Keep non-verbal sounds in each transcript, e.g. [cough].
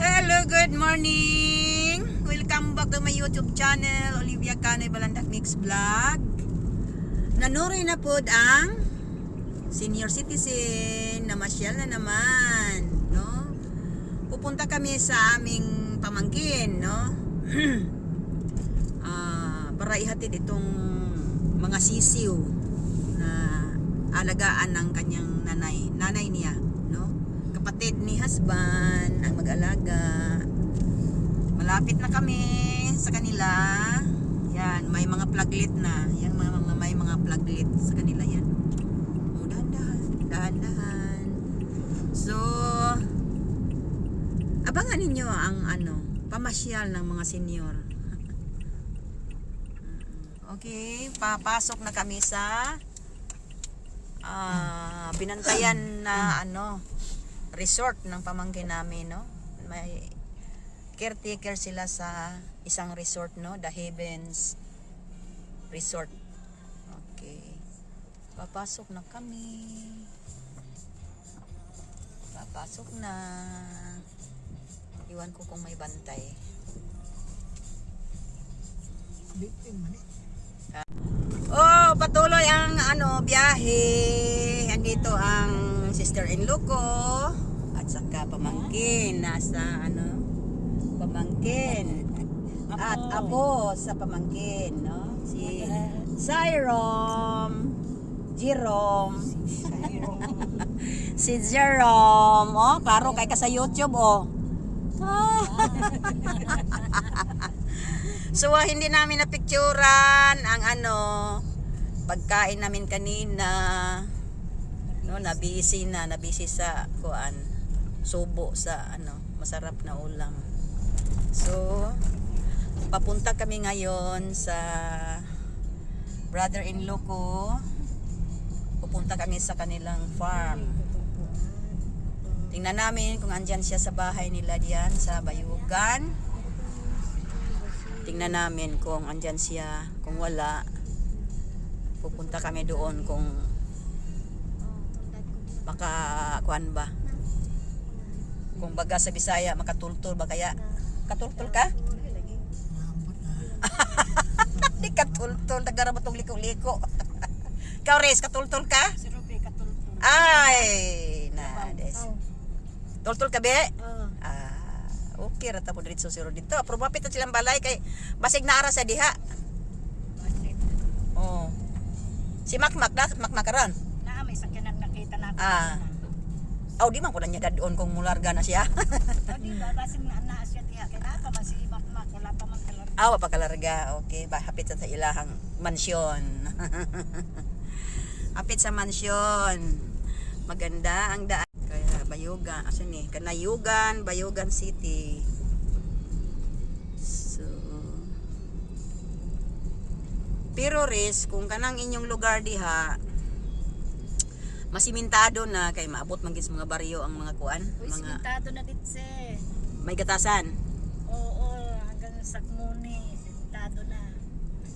Hello, good morning! Welcome back to my YouTube channel, Olivia Canoy Balandak Mix Vlog. Nanuri na po ang senior citizen na masyal na naman, no? Pupunta kami sa aming pamangkin, no? [clears throat] Ah, para ihatid itong mga sisiw na alagaan ng kanyang nanay, nanay niya? Kapatid ni husband ang mag-alaga. Malapit na kami sa kanila. Yan, may mga pluglet na. Yan, mga, mga may mga pluglet sa kanila yan. O, dahan-dahan, dahan-dahan. So, abangan ninyo ang ano, pamasyal ng mga senior. [laughs] Okay, papasok na kami sa ah binantayan na ano resort ng pamangkin namin, no? May caretaker sila sa isang resort, no? The Heavens Resort. Okay. Papasok na kami. Papasok na. Iwan ko kung may bantay. Oh, patuloy ang ano biyahe. Andito ang sister-in-law ko at saka pamangkin. Nasa ano? Pamangkin. At apo sa pamangkin, no? Si Cyrom Jerome. [laughs] Si Jerome. Oh klaro kay ka sa YouTube oh. [laughs] So ah, hindi namin napicturan ang ano pagkain namin kanina. No, nabisi na, nabisi sa kuan subo sa ano, masarap na ulam. So papunta kami ngayon sa brother-in-law ko. Pupunta kami sa kanilang farm. Tingnan namin kung andyan siya sa bahay nila diyan sa Bayugan tingnan namin kung andyan siya kung wala pupunta kami doon kung maka kuan ba kung baga sa Bisaya makatultul ba kaya katultul ka [laughs] di katultul nagara mo tong liko-liko [laughs] ikaw res katultul ka Si Ruby katultol. ay na des tultul ka be Oh. Ah, okay ra ta mo diretso siro dito. Pero mapit na silang balay kay basig na ara sa diha. Oh. Si Makmak da, Makmak karon. Na may sakyanan natin. Ah. Aw di man ko na niya doon kung mularga na siya. [laughs] O di ba basin nga na siya diha kay na pa man si Makmak wala pa man kalar. Aw pa kalarga. Okay, ba hapit sa ilahang mansyon. [laughs] hapit sa mansyon. Maganda ang daan. Kaya Bayugan, asan ni? Kanayugan, Bayugan City. So, pero res, kung kanang inyong lugar diha, masimentado na kay maabot man gid sa mga baryo ang mga kuan, Uy, mga simentado na ditse. may gatasan. Oo, hanggang sa Muni, simentado na.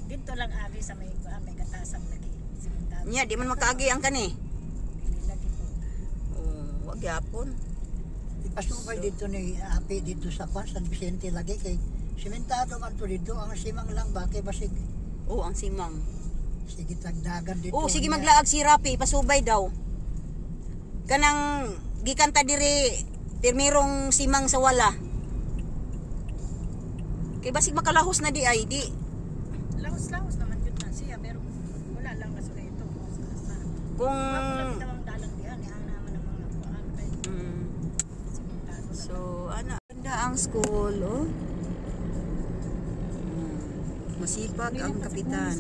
Dito lang abi sa may ah, may katasan lagi. Simentado. Nya di man makaagi ang kani. Dili lagi po. Oh, wag yapon. Ipasubay dito ni Api dito sa Kwan, San Vicente lagi kay simentado man to dito ang simang lang ba kay basig Oh, ang simang. Sige tagdagan dito. Oh, sige maglaag si Rapi, pasubay daw. Kanang gikanta diri pirmirong simang sa wala. Kay basig makalahos na di ay di. Laos-laos naman yun na siya pero wala lang na sila ito. Kung. So, ano, ganda ang school, oh. Masipag ang kapitan.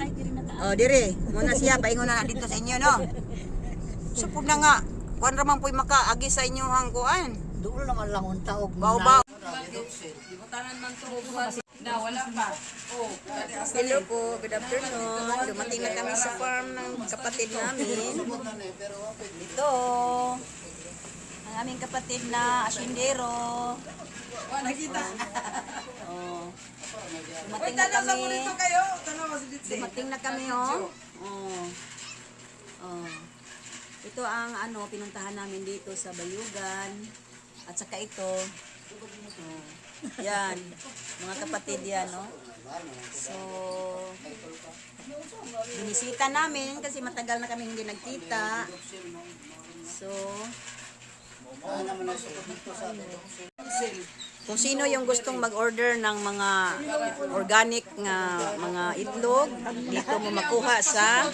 Oh, dire. Muna siya, paingon na dito sa inyo, no? Supod na nga. Kuan raman po'y makaagi sa inyo ang kuan. Doon naman lang unta og Bao-bao. Na, wala pa. Oh, Hello po, good afternoon. Dumating na kami sa farm ng kapatid namin. Ito. Ang aming kapatid na asyendero. oh, nakita. [laughs] Oh. Uy, Dumating na sa kami. dito kayo. Tanaw sa dito. Dumating na kami, oh. Oh. Oh. Ito ang ano, pinuntahan namin dito sa Bayugan. At saka ito. Oh, yan. Mga kapatid yan, no? So, binisita namin kasi matagal na kami hindi nagkita. So, kung sino yung gustong mag-order ng mga organic nga mga itlog, dito mo makuha sa no.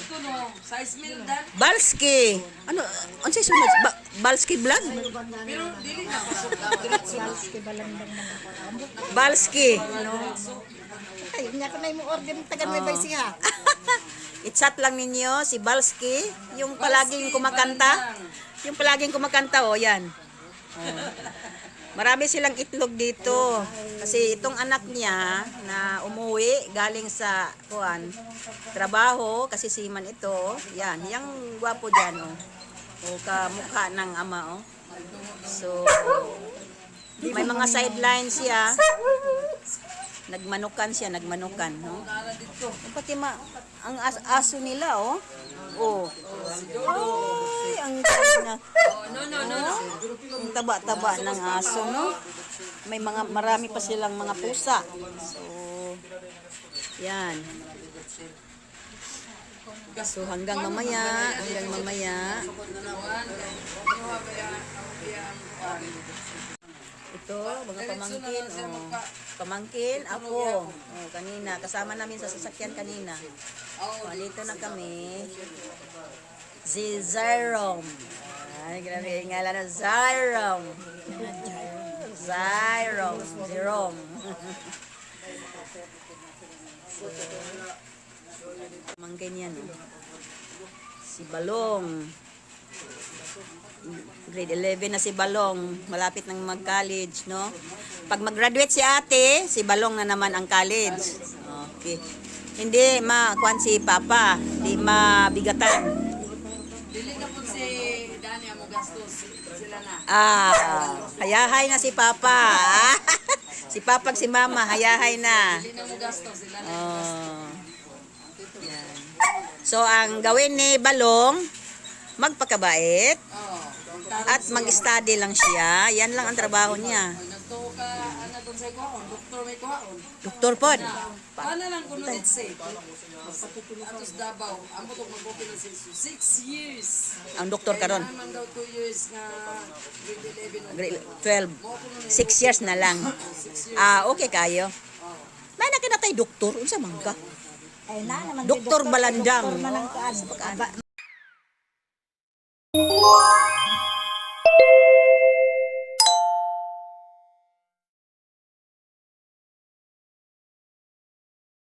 Balski. Ano, ano sa sunod? Ba- Balski vlog? Na pasok. Balski. Ay, nga ko na yung order ng taga Nueva Ecija. I-chat lang ninyo si Balski, yung palaging kumakanta. Yung palaging kumakanta, oh, yan. Oh. Marami silang itlog dito. Kasi itong anak niya na umuwi galing sa kuan trabaho kasi siman ito. Yan, yung gwapo diyan oh. O kamukha ng ama oh. So may mga sidelines siya. Nagmanukan siya, nagmanukan, no? Pati ma ang as aso nila, oh. Oh. Ay, ang. Oh, no, no, no, no. Ang taba-taba ng aso, no? May mga marami pa silang mga pusa. So, yan. So, hanggang mamaya, hanggang mamaya. Ito, mga pamangkin, oh. Pamangkin, ako. Oh, kanina, kasama namin sa sasakyan kanina. Oh, dito na kami. Si Zyrom. Ay, grabe yung ngalan na Zyrom. Zyrom. Zyrom. Pamangkin [laughs] yan, oh. Si Balong. Grade 11 na si Balong. Malapit nang mag-college, no? Pag mag-graduate si ate, si Balong na naman ang college. Okay. Hindi makuan si Papa. Hindi mabigatan. Dili na po si Dani amo gastos. Sila na. Ah, hayahay na si Papa. [laughs] si Papa si Mama, hayahay na. Oh. Yan. So, ang gawin ni Balong, magpakabait at mag-study lang siya. Yan lang ang trabaho niya. Nagtuo ka, ano doon sa kuhaon? Doktor may kuhaon. Doktor pod. Paano lang kung let's say, atos Davao, amo to mag-open ng six, six years. Ang doktor karon. Naman daw two years nga grade 11 o Grade 12. Six years na lang. [laughs] Ah, okay kayo. May nakinatay doktor. Unsa man ka? Ay na naman. Doktor Balandang. Doktor man ang.